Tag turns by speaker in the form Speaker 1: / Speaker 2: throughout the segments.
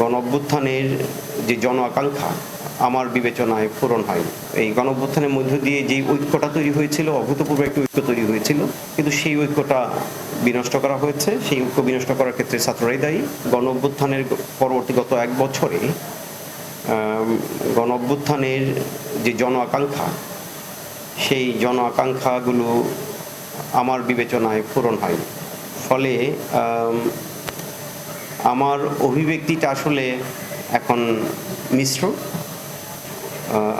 Speaker 1: গণ অভ্যুত্থানের যে জন আকাঙ্ক্ষা আমার বিবেচনায় পূরণ হয় এই গণ অভ্যুত্থানের মধ্য দিয়ে যে ঐক্যটা তৈরি হয়েছিল, অভূতপূর্ব একটি ঐক্য তৈরি হয়েছিল, কিন্তু সেই ঐক্যটা বিনষ্ট করা হয়েছে। সেই ঐক্য বিনষ্ট করার ক্ষেত্রে ছাত্ররাই দায়ী। গণ অভ্যুত্থানের পরবর্তী গত এক বছরে গণ অভ্যুত্থানের যে জন আকাঙ্ক্ষা সেই জন আকাঙ্ক্ষাগুলো আমার বিবেচনায় পূরণ হয় ফলে আমার অভিব্যক্তিটা আসলে এখন মিশ্র।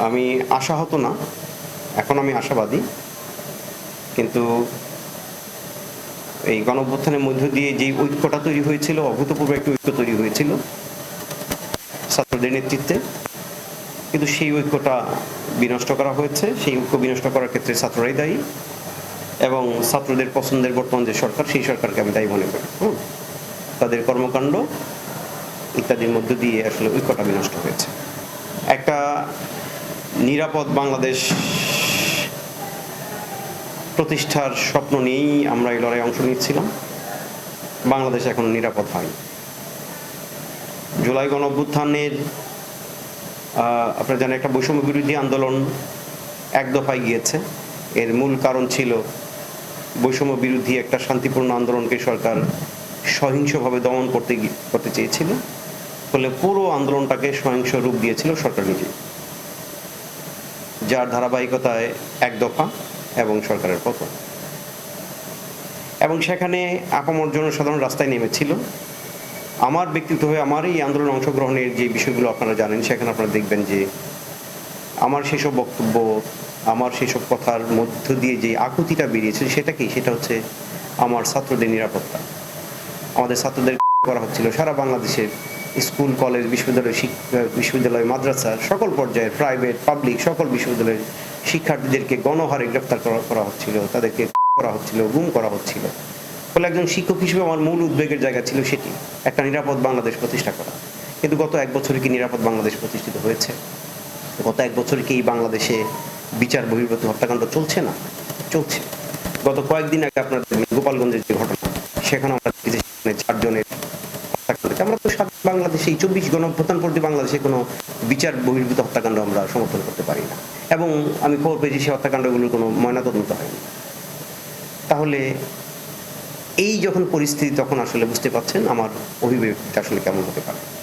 Speaker 1: আমি আশাহত না, এখন আমি আশাবাদী। কিন্তু এই গণঅভ্যুত্থানের মধ্য দিয়ে যে ঐক্যটা তৈরি হয়েছিল, অভূতপূর্ব একটি ঐক্য তৈরি হয়েছিল ছাত্রদের নেতৃত্বে। কিন্তু সেই ঐক্যটা বিনষ্ট করা হয়েছে, সেই ঐক্য বিনষ্ট করার ক্ষেত্রে ছাত্ররাই দায়ী এবং ছাত্রদের পছন্দের বর্তমান যে সরকার, সেই সরকারকে আমি দায়ী মনে করি। হুম। তাদের কর্মকাণ্ড ইত্যাদির মধ্য দিয়ে আসলে ঐক্যটা বিনষ্ট হয়েছে। একটা নিরাপদ বাংলাদেশ প্রতিষ্ঠার স্বপ্ন নিয়েই আমরা এই লড়াই অংশ নিচ্ছিলাম। বাংলাদেশ এখন নিরাপদ হয়। জুলাই গণ অভ্যুত্থানের আপনারা জানেন একটা বৈষম্য বিরোধী আন্দোলন এক দফায় গিয়েছে। এর মূল কারণ ছিল বৈষম্য বিরোধী একটা শান্তিপূর্ণ আন্দোলনকে সরকার সহিংসভাবে দমন করতে করতে চেয়েছিল, ফলে পুরো আন্দোলনটাকে সহিংস রূপ দিয়েছিল সরকার নিজে যার ধারাবাহিকতায় এক দফা এবং সরকারের পতন এবং সেখানে আপামর জনসাধারণ রাস্তায় নেমেছিল। আমার ব্যক্তিগতভাবে আমার এই আন্দোলনে অংশগ্রহণের যে বিষয়গুলো আপনারা জানেন, সেখানে আপনারা দেখবেন যে আমার সেসব বক্তব্য, আমার সেসব কথার মধ্য দিয়ে যে আকুতিটা বেরিয়েছে, সেটা কি? সেটা হচ্ছে আমার ছাত্রদের নিরাপত্তা। আমাদের ছাত্রদের করা হচ্ছিল। সারা বাংলাদেশের স্কুল, কলেজ, বিশ্ববিদ্যালয় বিশ্ববিদ্যালয়, মাদ্রাসা সকল পর্যায়ের প্রাইভেট, পাবলিক সকল বিশ্ববিদ্যালয়ের শিক্ষার্থীদেরকে গণহারে গ্রেফতার করা হচ্ছিল। তাদেরকে করা হচ্ছিল, গুম করা হচ্ছিল। ফলে একজন শিক্ষক হিসেবে আমার মূল উদ্বেগের জায়গা ছিল সেটি, একটা নিরাপদ বাংলাদেশ প্রতিষ্ঠা করা। কিন্তু গত এক বছরে কি নিরাপদ বাংলাদেশ প্রতিষ্ঠিত হয়েছে? গত এক বছরে কি এই বাংলাদেশে বিচার, বহির্ভূত হত্যাকাণ্ড চলছে না? চলছে। গত কয়েকদিন আগে আপনার গোপালগঞ্জের যে ঘটনা, সেখানে আমরা চারজনের আমরা তো বাংলাদেশে এই চব্বিশ গণঅভ্যুত্থান পর্যন্ত বাংলাদেশে কোনো বিচার বহির্ভূত হত্যাকাণ্ড আমরা সমর্থন করতে পারি না। এবং আমি খবর পেয়েছি সেই হত্যাকাণ্ডগুলোর কোনো ময়নাতদন্ত হয়নি। তাহলে এই যখন পরিস্থিতি, তখন আসলে বুঝতে পারছেন আমার অভিব্যক্তিটা আসলে কেমন হতে পারে।